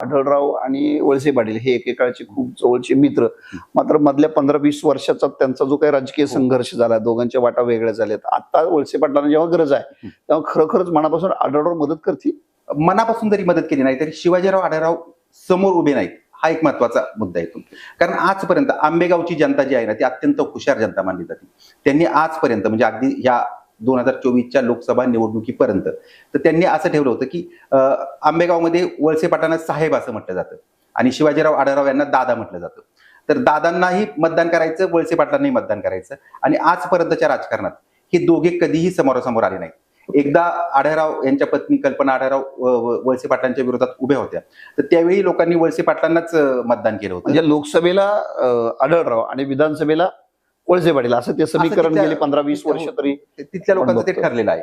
आढळराव आणि वळसे पाटील हे एकेकाळचे खूप जवळचे मित्र. मात्र मधल्या पंधरा वीस वर्षाचा त्यांचा जो काही राजकीय संघर्ष झाला दोघांच्या वाटा वेगळ्या झाल्यात. आता वळसे पाटलांना जेव्हा गरज आहे तेव्हा खरोखरच मनापासून आढळराव मदत करतील? मनापासून जरी मदत केली नाही तरी शिवाजीराव आढळराव समोर उभे नाहीत. हा एक महत्त्वाचा मुद्दा येतो कारण आजपर्यंत आंबेगावची जनता जी आहे ना ती अत्यंत हुशार जनता मानली जाते. त्यांनी आजपर्यंत म्हणजे अगदी या दोन हजार चोवीसच्या लोकसभा निवडणुकीपर्यंत. तर त्यांनी असं ठेवलं होतं की आंबेगावमध्ये वळसे पाटांना साहेब असं म्हटलं जातं आणि शिवाजीराव आढळराव यांना दादा म्हटलं जातं. तर दादांनाही मतदान करायचं वळसे पाटलांनाही मतदान करायचं आणि आजपर्यंतच्या राजकारणात हे दोघे कधीही समोरासमोर आले नाहीत. एकदा आढळराव यांच्या पत्नी कल्पना आढळराव व- वळसे पाटलांच्या विरोधात उभ्या होत्या. तर त्यावेळी लोकांनी वळसे पाटलांनाच मतदान केलं होतं. म्हणजे लोकसभेला आढळराव आणि विधानसभेला वळसे पाटील असं ते समीकरण गेले पंधरा वीस वर्ष तरी तिथल्या लोकांचं ते. ठरलेलं आहे